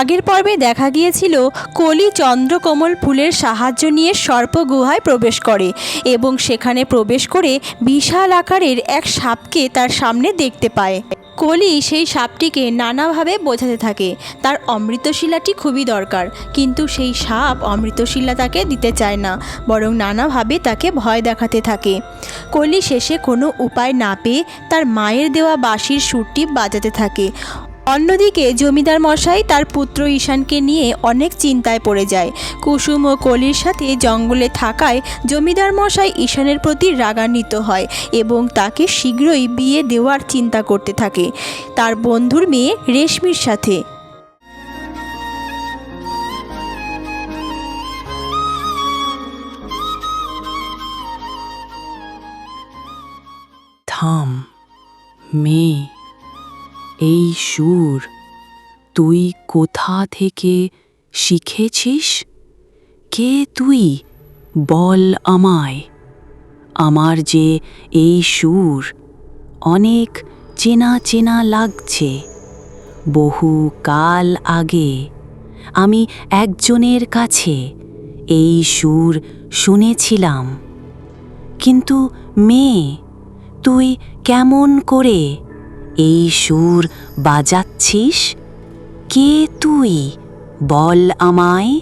আগের পর্বে দেখা গিয়েছিল কলি চন্দ্রকমল ফুলের সাহায্য নিয়ে সর্প গুহায় প্রবেশ করে এবং সেখানে প্রবেশ করে বিশাল আকারের এক সাপকে তার সামনে দেখতে পায়। কলি সেই সাপটিকে নানাভাবে বোঝাতে থাকে। তার অমৃতশিলাটি খুবই দরকার, কিন্তু সেই সাপ অমৃতশিলা তাকে দিতে চায় না, বরং নানাভাবে তাকে ভয় দেখাতে থাকে। কলি শেষে কোনো উপায় না পেয়ে তার মায়ের দেওয়া বাঁশির সুরটি বাজাতে থাকে। অন্যদিকে জমিদার মশাই তার পুত্র ঈশানকে নিয়ে অনেক চিন্তায় পড়ে যায়। কুসুম ও কলির সাথে জঙ্গলে থাকায় জমিদার মশাই ঈশানের প্রতি রাগান্বিত হয় এবং তাকে শীঘ্রই বিয়ে দেওয়ার চিন্তা করতে থাকে। তার বন্ধুর মেয়ে রেশমির সাথে। থাম, মেয়ে। এই সুর, তুই কোথা থেকে শিখেছিস? কে তুই? বল আমায়। আমার যে এই সুর, অনেক চেনা চেনা লাগছে। বহু কাল আগে আমি একজনের কাছে এই সুর শুনেছিলাম। কিন্তু মেয়ে, তুই কেমন করে এই সুর বাজাচ্ছিস? কে তুই? বল আমায়।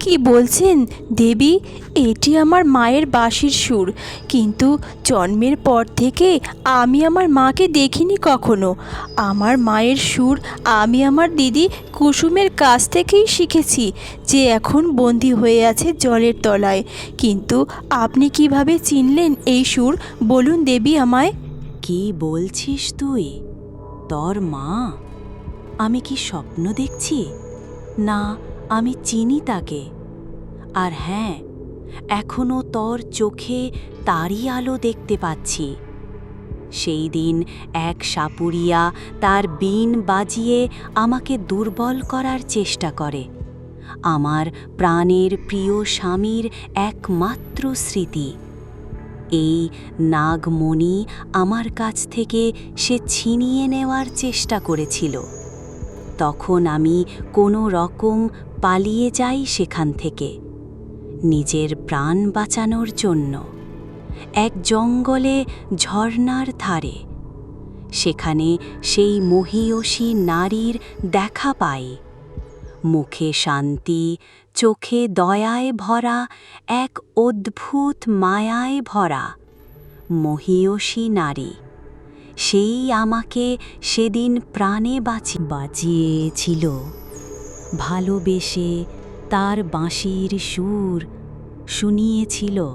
কি বলছেন দেবী? এটি আমার মায়ের বাঁশির সুর। কিন্তু জন্মের পর থেকে আমি আমার মাকে দেখিনি কখনো। আমার মায়ের সুর আমি আমার দিদি কুসুমের কাছ থেকেই শিখেছি, যে এখন বন্দি হয়ে আছে জলের তলায়। কিন্তু আপনি কীভাবে চিনলেন এই সুর? বলুন দেবী আমায়। কি বলছিস তুই? তোর মা? আমি কি স্বপ্ন দেখছি? না, আমি চিনি তাকে। আর হ্যাঁ এখনও তোর চোখে তারই আলো দেখতে পাচ্ছি। সেই দিন এক সাপুরিয়া তার বিন বাজিয়ে আমাকে দুর্বল করার চেষ্টা করে। আমার প্রাণের প্রিয় স্বামীর একমাত্র স্মৃতি। এই নাগমণি আমার কাছ থেকে সে ছিনিয়ে নেওয়ার চেষ্টা করেছিল। তখন আমি কোনো রকম পালিয়ে যাই সেখান থেকে, নিজের প্রাণ বাঁচানোর জন্য। এক জঙ্গলে ঝর্ণার ধারে, সেখানে সেই মহীয়সী নারীর দেখা পাই। মুখে শান্তি, চোখে দয়ায় ভরা, এক অদ্ভুত মায়ায় ভরা। মহীয়সী নারী, সেই আমাকে সেদিন প্রাণে বাঁচি, বাঁচিয়েছিল। ভালোবেসে তার বাঁশির সুর শুনিয়েছিল।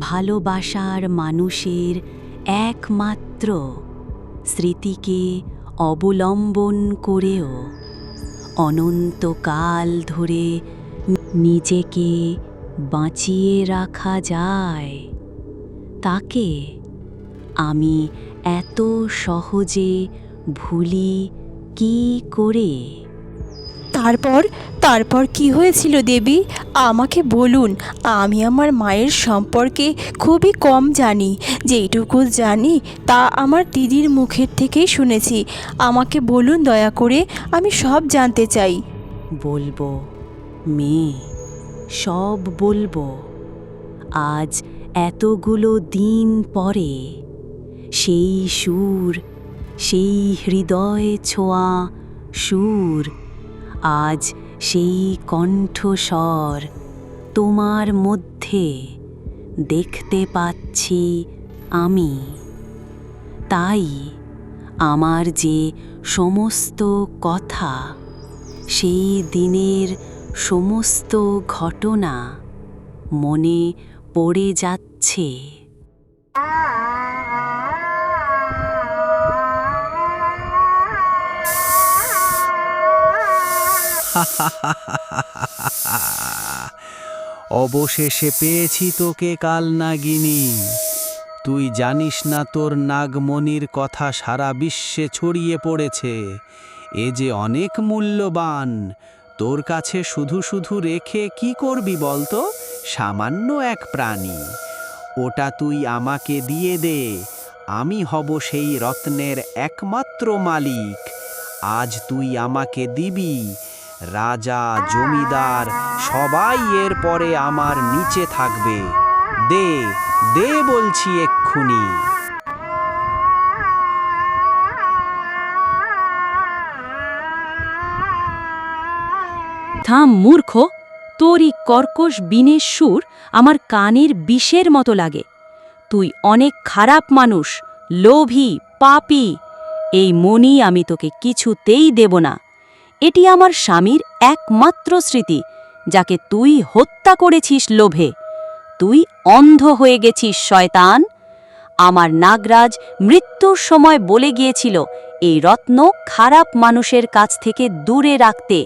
ভালোবাসার মানুষের একমাত্র স্মৃতিকে অবলম্বন করেও অনন্তকাল ধরে নিজেকে বাঁচিয়ে রাখা যায়। তাকে আমি এত সহজে ভুলি কি করে? তারপর তারপর কি হয়েছিল দেবী? আমাকে বলুন, আমি আমার মায়ের সম্পর্কে খুবই কম জানি। যেইটুকু জানি, তা আমার দিদির মুখের থেকেই শুনেছি। আমাকে বলুন দয়া করে, আমি সব জানতে চাই। বলব, মেয়ে, সব বলব। আজ এতগুলো দিন পরে, সেই সুর, সেই হৃদয় ছোঁয়া সুর আজ সেই কণ্ঠস্বর তোমার মধ্যে দেখতে পাচ্ছি আমি। তাই আমার যে সমস্ত কথা, সেই দিনের সমস্ত ঘটনা মনে পড়ে যাচ্ছে। অবশেষে পেয়েছি তোকে কাল নাগিনী তুই জানিস না তোর নাগমণির কথা সারা বিশ্বে ছড়িয়ে পড়েছে। এ যে অনেক মূল্যবান। তোর কাছে শুধু শুধু রেখে কি করবি বলতো? সামান্য এক প্রাণী। ওটা তুই আমাকে দিয়ে দে। আমি হব সেই রত্নের একমাত্র মালিক। আজ তুই আমাকে দিবি। রাজা, জমিদার, সবাই এর পরে আমার নিচে থাকবে। দে দে বলছি এক্ষুনি। থাম, মূর্খ! তোর এই কর্কশ বিনের সুর আমার কানের বিষের মতো লাগে। তুই অনেক খারাপ মানুষ, লোভী, পাপি। এই মনি আমি তোকে কিছুতেই দেব না। এটি আমার স্বামীর একমাত্র স্মৃতি, যাকে তুই হত্যা করেছিস লোভে। তুই অন্ধ হয়ে গেছিস, শয়তান। আমার নাগরাজ মৃত্যুর সময় বলে গিয়েছিল, এই রত্ন খারাপ মানুষের কাছ থেকে দূরে রাখতে।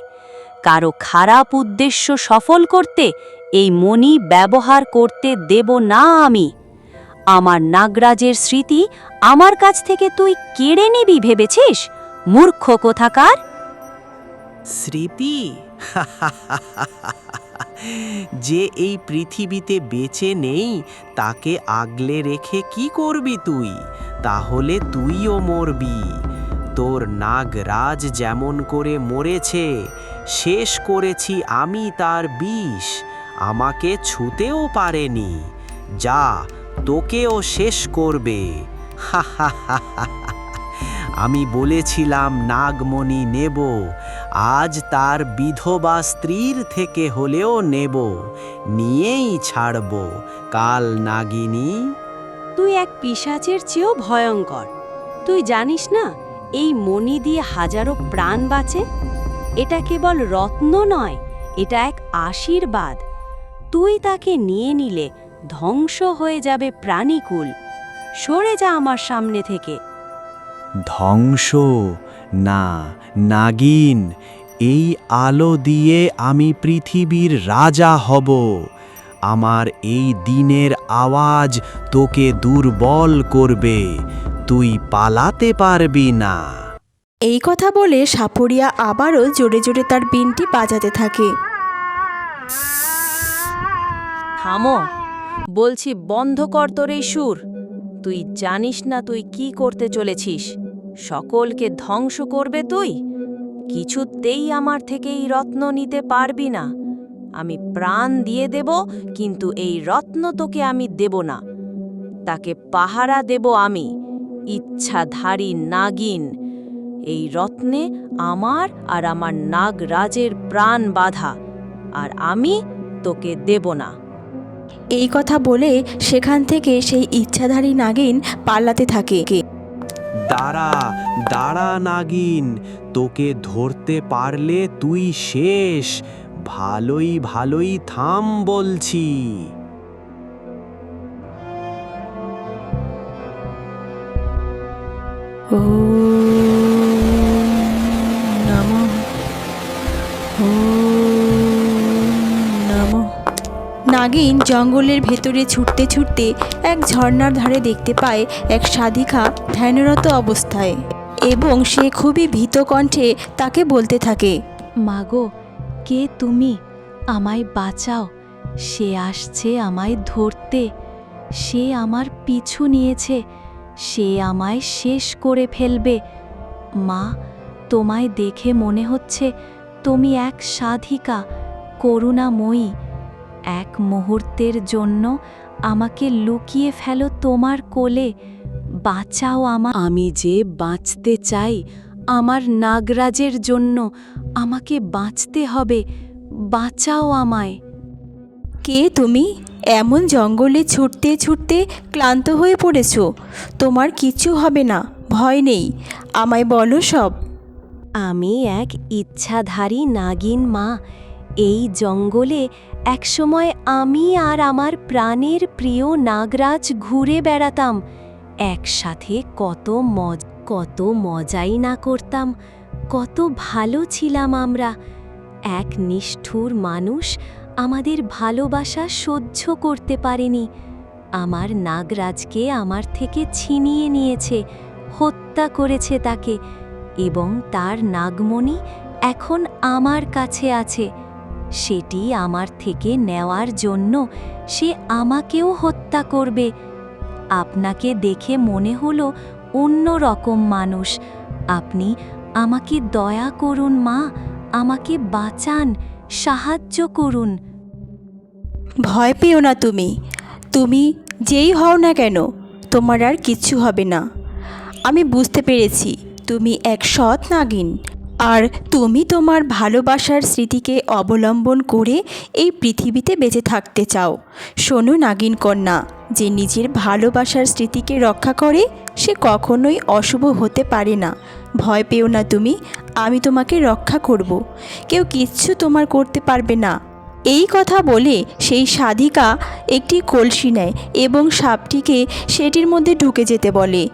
কারও খারাপ উদ্দেশ্য সফল করতে এই মণি ব্যবহার করতে দেব না আমি। আমার নাগরাজের স্মৃতি আমার কাছ থেকে তুই কেড়ে নিবি, ভেবেছিস? মূর্খ কোথাকার? স্মৃতি? যে এই পৃথিবীতে বেঁচে নেই, তাকে আগলে রেখে কি করবি তুই? তাহলে তুইও মরবি। তোর নাগরাজ যেমন করে মরেছে, শেষ করেছি আমি তার বিষ। আমাকে ছুতেও পারেনি। যা, তোকেও শেষ করবে। আমি বলেছিলাম, নাগমণি নেব। আজ তার বিধবা স্ত্রীর থেকে হলেও নেব নিয়েই ছাড়ব। কাল নাগিনী। তুই এক পিশাচের চেয়েও ভয়ঙ্কর। তুই জানিস না এই মণি দিয়ে হাজারো প্রাণ বাঁচে? এটা কেবল রত্ন নয় এটা এক আশীর্বাদ। তুই তাকে নিয়ে নিলে ধ্বংস হয়ে যাবে প্রাণীকুল। সরে যা আমার সামনে থেকে। ধ্বংস? না নাগিন এই আলো দিয়ে আমি পৃথিবীর রাজা হব। আমার এই দিনের আওয়াজ তোকে দুর্বল করবে তুই পালাতে পারবি না। এই কথা বলে সাপড়িয়া আবারও জোরে জোরে তার বিনটি বাজাতে থাকে। থামো বলছি বন্ধ কর তোর এই সুর। তুই জানিস না তুই কি করতে চলেছিস। সকলকে ধ্বংস করবে তুই? কিছুতেই আমার থেকে এই রত্ন নিতে পারবি না। আমি প্রাণ দিয়ে দেব, কিন্তু এই রত্ন তোকে আমি দেব না। তাকে পাহারা দেব আমি, ইচ্ছাধারী নাগিন। এই রত্নে আমার আর আমার নাগরাজের প্রাণ বাধা, আর আমি তোকে দেব না। এই কথা বলে সেখান থেকে সেই ইচ্ছাধারী নাগিন পাল্লাতে থাকে। দাঁড়া দাঁড়া নাগিন তোকে ধরতে পারলে তুই শেষ। ভালোই ভালোই থাম বলছি। ও নাগিন জঙ্গলের ভেতরে ছুটতে ছুটতে এক ঝর্নার ধারে দেখতে পায় এক সাধিকা ধ্যানরত অবস্থায় এবং সে খুবই ভীত কণ্ঠে তাকে বলতে থাকে, মাগো, কে তুমি? আমায় বাঁচাও। সে আসছে আমায় ধরতে। সে আমার পিছু নিয়েছে। সে আমায় শেষ করে ফেলবে। মা, তোমায় দেখে মনে হচ্ছে তুমি এক সাধিকা, করুণাময়ী। এক মুহূর্তের জন্য আমাকে লুকিয়ে ফেলো তোমার কোলে। বাঁচাও আমা আমি যে বাঁচতে চাই আমার নাগরাজের জন্য আমাকে বাঁচতে হবে। বাঁচাও আমায়। কে তুমি? এমন জঙ্গলে ছুটতে ছুটতে ক্লান্ত হয়ে পড়েছ। তোমার কিছু হবে না ভয় নেই। আমায় বলো সব। আমি এক ইচ্ছাধারী নাগিন মা। এই জঙ্গলে একসময় আমি আর আমার প্রাণের প্রিয় নাগরাজ ঘুরে বেড়াতাম। একসাথে কত মজ, কত মজাই না করতাম। কত ভালো ছিলাম আমরা। এক নিষ্ঠুর মানুষ আমাদের ভালোবাসা সহ্য করতে পারেনি। আমার নাগরাজকে আমার থেকে ছিনিয়ে নিয়েছে, হত্যা করেছে তাকে এবং তার নাগমণি এখন আমার কাছে আছে। সেটি আমার থেকে নেওয়ার জন্য সে আমাকেও হত্যা করবে। আপনাকে দেখে মনে হলো অন্য রকম মানুষ। আপনি আমাকে দয়া করুন, মা। আমাকে বাঁচান, সাহায্য করুন। ভয় পেও না তুমি। তুমি যেই হও না কেন, তোমার আর কিচ্ছু হবে না। আমি বুঝতে পেরেছি, তুমি এক সৎ নাগিন। আর তুমি তোমার ভালোবাসার স্মৃতিকে অবলম্বন করে এই পৃথিবীতে বেঁচে থাকতে চাও। শোনো নাগিন কন্যা, যে নিজের ভালোবাসার স্মৃতিকে রক্ষা করে, সে কখনোই অশুভ হতে পারে না। ভয় পেও না তুমি, আমি তোমাকে রক্ষা করব। কেউ কিচ্ছু তোমার করতে পারবে না। এই কথা বলে সেই সাধিকা একটি কলসি নেয় এবং সাপটিকে সেটির মধ্যে ঢুকে যেতে বলে।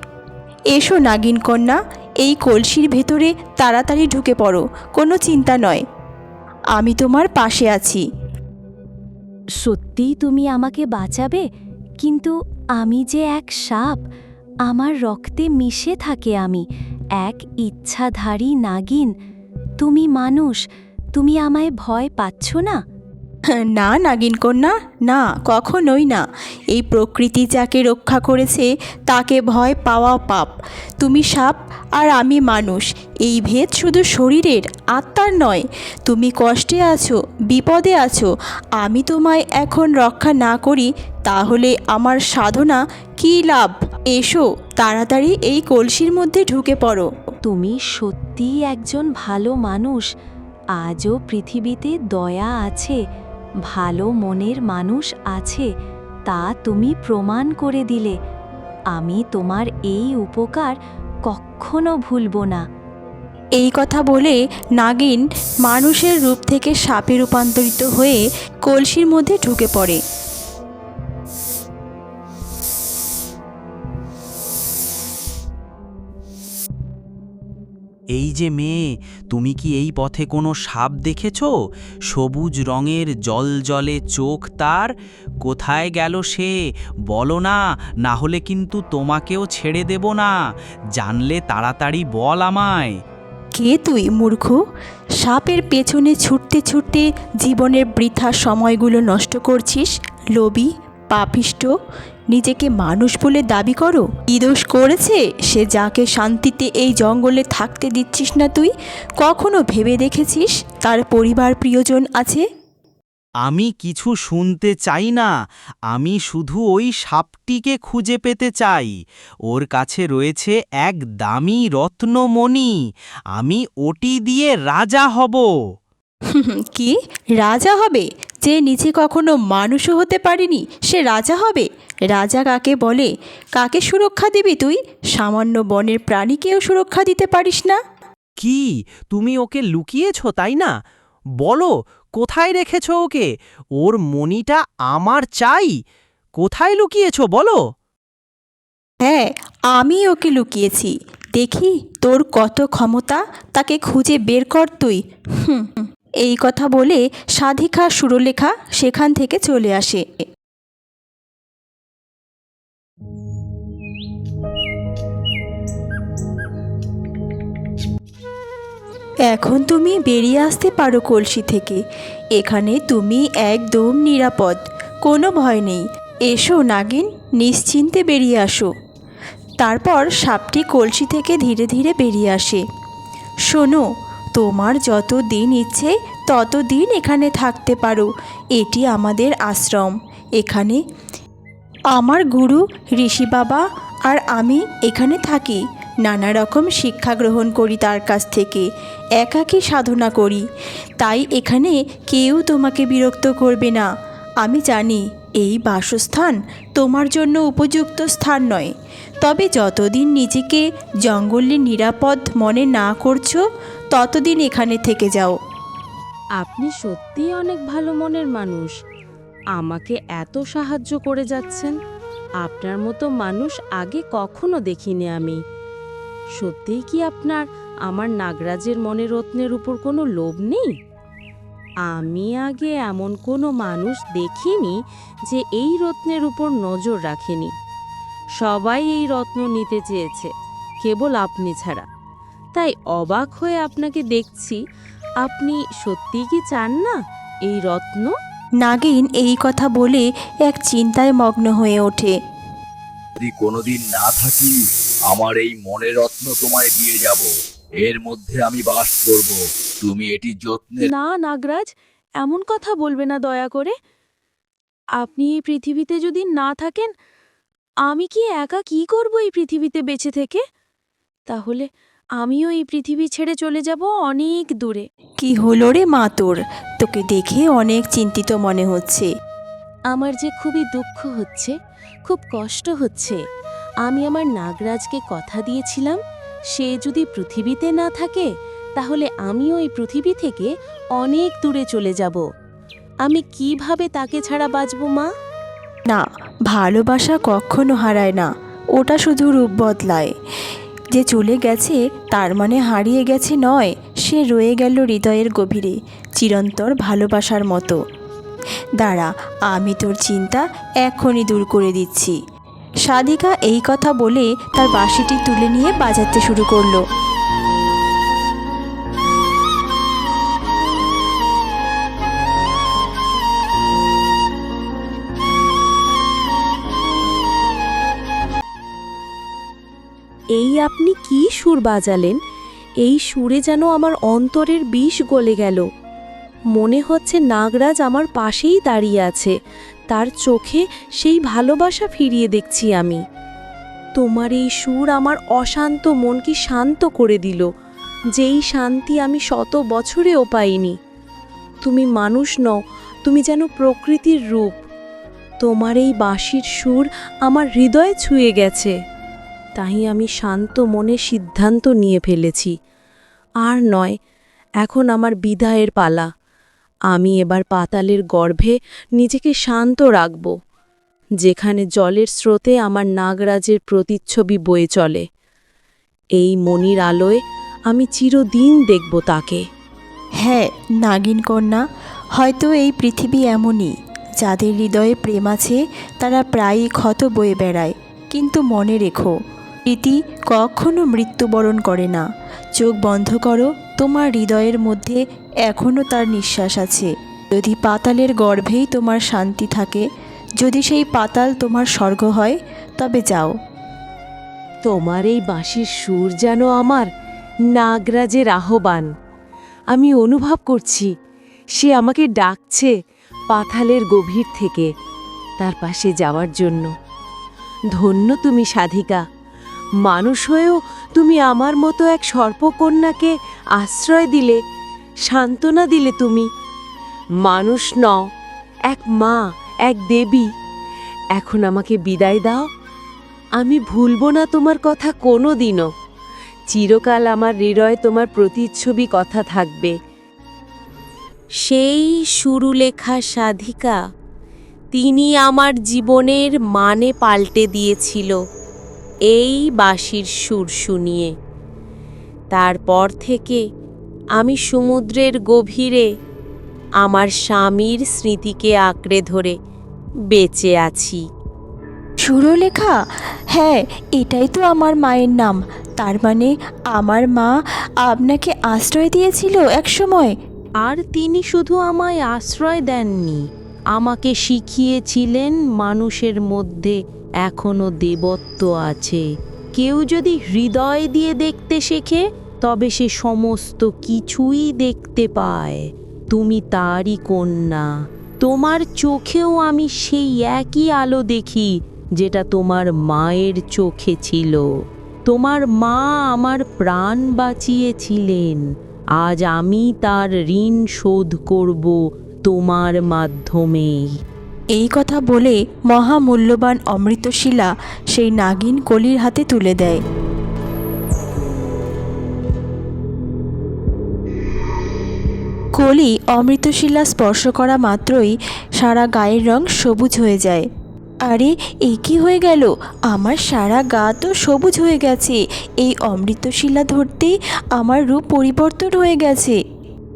এসো নাগিন কন্যা এই কলসির ভেতরে তাড়াতাড়ি ঢুকে পড়ো, কোনো চিন্তা নয়। আমি তোমার পাশে আছি। সত্যিই তুমি আমাকে বাঁচাবে, কিন্তু আমি যে এক সাপ, আমার রক্তে মিশে থাকে আমি, এক ইচ্ছাধারী নাগিন। তুমি মানুষ, তুমি আমায় ভয় পাচ্ছ না? না নাগিন কন্যা, না, কখনোই না। এই প্রকৃতি যাকে রক্ষা করেছে, তাকে ভয় পাওয়া পাপ। তুমি সাপ আর আমি মানুষ। এই ভেদ শুধু শরীরের, আত্মার নয়। তুমি কষ্টে আছো, বিপদে আছো। আমি তোমায় এখন রক্ষা না করি, তাহলে আমার সাধনা কী লাভ? এসো, তাড়াতাড়ি এই কলসির মধ্যে ঢুকে পড়ো। তুমি সত্যিই একজন ভালো মানুষ। আজও পৃথিবীতে দয়া আছে। ভালো মনের মানুষ আছে, তা তুমি প্রমাণ করে দিলে। আমি তোমার এই উপকার কখনো ভুলব না। এই কথা বলে নাগিন মানুষের রূপ থেকে সাপে রূপান্তরিত হয়ে কলসির মধ্যে ঢুকে পড়ে। এই যে মেয়ে, তুমি কি এই পথে কোনো সাপ দেখেছ? সবুজ রঙের জল জলে চোখ তার, কোথায় গেল সে? বলো না না হলে কিন্তু তোমাকেও ছেড়ে দেব না। জানলে তাড়াতাড়ি বল আমায়। কে তুই, মূর্খ? সাপের পেছনে ছুটতে ছুটতে জীবনের বৃথা সময়গুলো নষ্ট করছিস, লোভী? পাপিষ্ট? নিজেকে মানুষ বলে দাবি করো? কি দোষ করেছে? সে যাকে শান্তিতে এই জঙ্গলে থাকতে দিচ্ছিস না তুই কখনো ভেবে দেখেছিস? তার পরিবার প্রিয়জন আছে? আমি কিছু শুনতে চাই না। আমি শুধু ওই সাপটিকে খুঁজে পেতে চাই। ওর কাছে রয়েছে এক দামি রত্নমণি। আমি ওটি দিয়ে রাজা হব। কি? রাজা হবে? যে নিজে কখনো মানুষও হতে পারেনি সে রাজা হবে? রাজা কাকে বলে? কাকে সুরক্ষা দিবি তুই? সামান্য বনের প্রাণীকেও সুরক্ষা দিতে পারিস না। কি? তুমি ওকে লুকিয়েছ তাই না? বলো কোথায় রেখেছ ওকে? ওর মনিটা আমার চাই। কোথায় লুকিয়েছ বলো? হ্যাঁ আমি ওকে লুকিয়েছি। দেখি তোর কত ক্ষমতা তাকে খুঁজে বের কর তুই। হুম, হুম। এই কথা বলে সাধিকা সুরলেখা সেখান থেকে চলে আসে। এখন তুমি বেরিয়ে আসতে পারো কলসি থেকে। এখানে তুমি একদম নিরাপদ, কোনো ভয় নেই। এসো নাগিন, নিশ্চিন্তে বেরিয়ে আসো। তারপর সাপটি কলসি থেকে ধীরে ধীরে বেরিয়ে আসে। শোনো তোমার যত দিন ইচ্ছে, তত দিন এখানে থাকতে পারো। এটি আমাদের আশ্রম। এখানে আমার গুরু, ঋষি বাবা আর আমি এখানে থাকি। নানা রকম শিক্ষা গ্রহণ করি তার কাছ থেকে। একাকী সাধনা করি। তাই এখানে কেউ তোমাকে বিরক্ত করবে না। আমি জানি এই বাসস্থান তোমার জন্য উপযুক্ত স্থান নয়। তবে যতদিন নিজেকে জঙ্গলে নিরাপদ মনে না করছ ততদিন এখানে থেকে যাও। আপনি সত্যিই অনেক ভালো মনের মানুষ। আমাকে এত সাহায্য করে যাচ্ছেন। আপনার মতো মানুষ আগে কখনো দেখিনি আমি। সত্যিই কি আপনার, আমার নাগরাজের মনে রত্নের উপর কোনো লোভ নেই? আমি আগে এমন কোনো মানুষ দেখিনি যে এই রত্নের উপর নজর রাখেনি। সবাই এই রত্ন নিতে চেয়েছে, কেবল আপনি ছাড়া। তাই অবাক হয়ে আপনাকে দেখছি। আপনি সত্যিই কি চান না এই রত্ন? নাগিন এই কথা বলে এক চিন্তায় মগ্ন হয়ে ওঠে। যদি কোনোদিন না থাকি আমার এই মনের রত্ন তোমায় দিয়ে যাব। এর মধ্যে আমি বাস করব। তুমি এটি যত্নের না নাগরাজ এমন কথা বলবে না দয়া করে। আপনি এই পৃথিবীতে যদি না থাকেন আমি কি একা কি করব এই পৃথিবীতে বেঁচে থেকে? তাহলে আমিও এই পৃথিবী ছেড়ে চলে যাব অনেক দূরে। কি হলো রে মা তোর? তোকে দেখে অনেক চিন্তিত মনে হচ্ছে। আমার যে খুবই দুঃখ হচ্ছে খুব কষ্ট হচ্ছে। আমি আমার নাগরাজকে কথা দিয়েছিলাম সে যদি পৃথিবীতে না থাকে তাহলে আমিও এই পৃথিবী থেকে অনেক দূরে চলে যাব। আমি কীভাবে তাকে ছাড়া বাঁচব মা? না ভালোবাসা কখনো হারায় না। ওটা শুধু রূপ বদলায়। যে চলে গেছে, তার মানে হারিয়ে গেছে নয়, সে রয়ে গেল হৃদয়ের গভীরে, চিরন্তর ভালোবাসার মতো। দাঁড়া, আমি তোর চিন্তা এখনই দূর করে দিচ্ছি। সাদিকা এই কথা বলে তার বাসিটি তুলে নিয়ে বাজাতে শুরু করল। এই আপনি কি সুর বাজালেন? এই সুরে যেন আমার অন্তরের বিষ গলে গেল। মনে হচ্ছে নাগরাজ আমার পাশেই দাঁড়িয়ে আছে। তার চোখে সেই ভালোবাসা ফিরিয়ে দেখছি আমি। তোমার এই সুর আমার অশান্ত মনকে শান্ত করে দিল। যেই শান্তি আমি শত বছরেও পাইনি। তুমি মানুষ নও, তুমি যেন প্রকৃতির রূপ। তোমার এই বাঁশির সুর আমার হৃদয়ে ছুঁয়ে গেছে। তাই আমি শান্ত মনে সিদ্ধান্ত নিয়ে ফেলেছি। আর নয়, এখন আমার বিদায়ের পালা। আমি এবার পাতালের গর্ভে নিজেকে শান্ত রাখব, যেখানে জলের স্রোতে আমার নাগরাজের প্রতিচ্ছবি বয়ে চলে। এই মনির আলোয় আমি চিরদিন দেখব তাকে। হ্যাঁ নাগিন কন্যা, হয়তো এই পৃথিবী এমনই, যাদের হৃদয়ে প্রেম আছে, তারা প্রায়ই ক্ষত বয়ে বেড়ায়। কিন্তু মনে রেখো প্রীতি কখনো মৃত্যুবরণ করে না। চোখ বন্ধ করো, তোমার হৃদয়ের মধ্যে এখনও তার নিঃশ্বাস আছে। যদি পাতালের গর্ভেই তোমার শান্তি থাকে, যদি সেই পাতাল তোমার স্বর্গ হয়, তবে যাও। তোমার এই বাঁশির সুর যেন আমার নাগরাজের আহ্বান। আমি অনুভব করছি, সে আমাকে ডাকছে পাথালের গভীর থেকে, তার পাশে যাওয়ার জন্য। ধন্য তুমি সাধিকা মানুষ হয়েও তুমি আমার মতো এক সর্পকন্যাকে আশ্রয় দিলে, সান্ত্বনা দিলে তুমি। মানুষ নও, এক মা, এক দেবী। এখন আমাকে বিদায় দাও। আমি ভুলব না তোমার কথা কোনো দিনও চিরকাল আমার হৃদয়ে তোমার প্রতিচ্ছবি কথা থাকবে। সেই সুরুলেখা সাধিকা, তিনি আমার জীবনের মানে পাল্টে দিয়েছিল। এই বাঁশির সুর শুনিয়ে। তারপর থেকে আমি সমুদ্রের গভীরে আমার স্বামীর স্মৃতিকে আঁকড়ে ধরে বেঁচে আছি। সুরলেখা হ্যাঁ এটাই তো আমার মায়ের নাম। তার মানে আমার মা আপনাকে আশ্রয় দিয়েছিল একসময়। আর তিনি শুধু আমায় আশ্রয় দেননি। আমাকে শিখিয়েছিলেন মানুষের মধ্যে এখনও দেবত্ব আছে। কেউ যদি হৃদয় দিয়ে দেখতে শেখে, তবে সে সমস্ত কিছুই দেখতে পায়। তুমি তারই কন্যা। তোমার চোখেও আমি সেই একই আলো দেখি, যেটা তোমার মায়ের চোখে ছিল। তোমার মা আমার প্রাণ বাঁচিয়েছিলেন। আজ আমি তার ঋণ শোধ করব তোমার মাধ্যমেই এই কথা বলে মহামূল্যবান অমৃতশিলা সেই নাগিন কলির হাতে তুলে দেয়। কলি অমৃতশিলা স্পর্শ করা মাত্রই সারা গায়ের রং সবুজ হয়ে যায়। আরে এ কি হয়ে গেল? আমার সারা গা তো সবুজ হয়ে গেছে। এই অমৃতশিলা ধরতেই আমার রূপ পরিবর্তন হয়ে গেছে।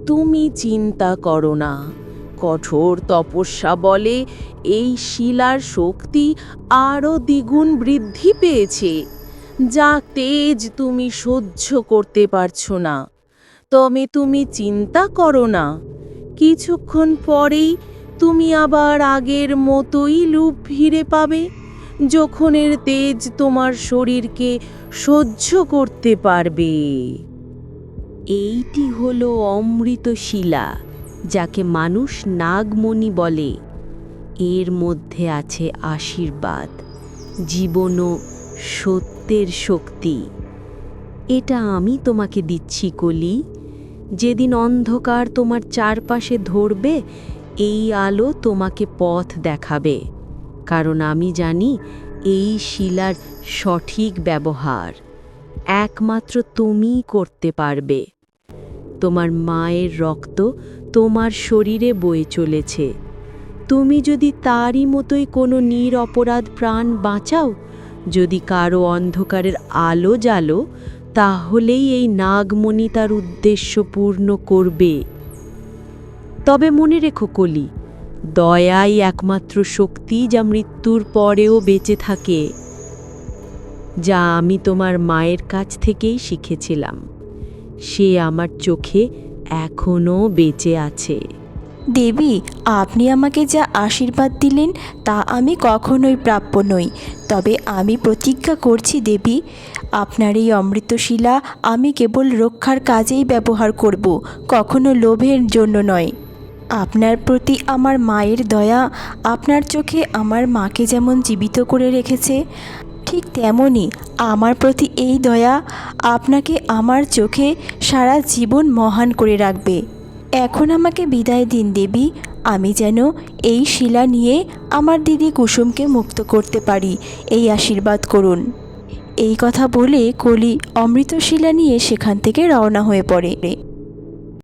তুমি চিন্তা করো না। কঠোর তপস্যা বলে এই শিলার শক্তি আরও দ্বিগুণ বৃদ্ধি পেয়েছে। যা তেজ তুমি সহ্য করতে পারছ না। তবে তুমি চিন্তা করো না। কিছুক্ষণ পরেই তুমি আবার আগের মতোই লুপ ফিরে পাবে যখনের তেজ তোমার শরীরকে সহ্য করতে পারবে। এইটি হলো অমৃত শিলা। যাকে মানুষ নাগমণি বলে। এর মধ্যে আছে আশীর্বাদ, জীবন ও সত্যের শক্তি। এটা আমি তোমাকে দিচ্ছি কলি, যেদিন অন্ধকার তোমার চারপাশে ধরবে, এই আলো তোমাকে পথ দেখাবে। কারণ আমি জানি, এই শিলার সঠিক ব্যবহার একমাত্র তুমিই করতে পারবে। তোমার মায়ের রক্ত তোমার শরীরে বয়ে চলেছে। তুমি যদি তারই মতোই কোনো নিরপরাধ প্রাণ বাঁচাও, যদি কারও অন্ধকারের আলো জ্বালো, তাহলেই এই নাগমণি তার উদ্দেশ্য পূর্ণ করবে। তবে মনে রেখো কলি, দয়াই একমাত্র শক্তি যা মৃত্যুর পরেও বেঁচে থাকে, যা আমি তোমার মায়ের কাছ থেকেই শিখেছিলাম। সে আমার চোখে এখনও বেঁচে আছে। দেবী, আপনি আমাকে যা আশীর্বাদ দিলেন তা আমি কখনোই প্রাপ্য নই, তবে আমি প্রতিজ্ঞা করছি দেবী, আপনার এই অমৃতশিলা আমি কেবল রক্ষার কাজেই ব্যবহার করব, কখনো লোভের জন্য নয়। আপনার প্রতি আমার মায়ের দয়া আপনার চোখে আমার মাকে যেমন জীবিত করে রেখেছে ঠিক তেমনই আমার প্রতি এই দয়া আপনাকে আমার চোখে সারা জীবন মহান করে রাখবে। এখন আমাকে বিদায় দিন দেবী, আমি যেন এই শিলা নিয়ে আমার দিদি কুসুমকে মুক্ত করতে পারি, এই আশীর্বাদ করুন। এই কথা বলে কলি অমৃত শিলা নিয়ে সেখান থেকে রওনা হয়ে পড়ে।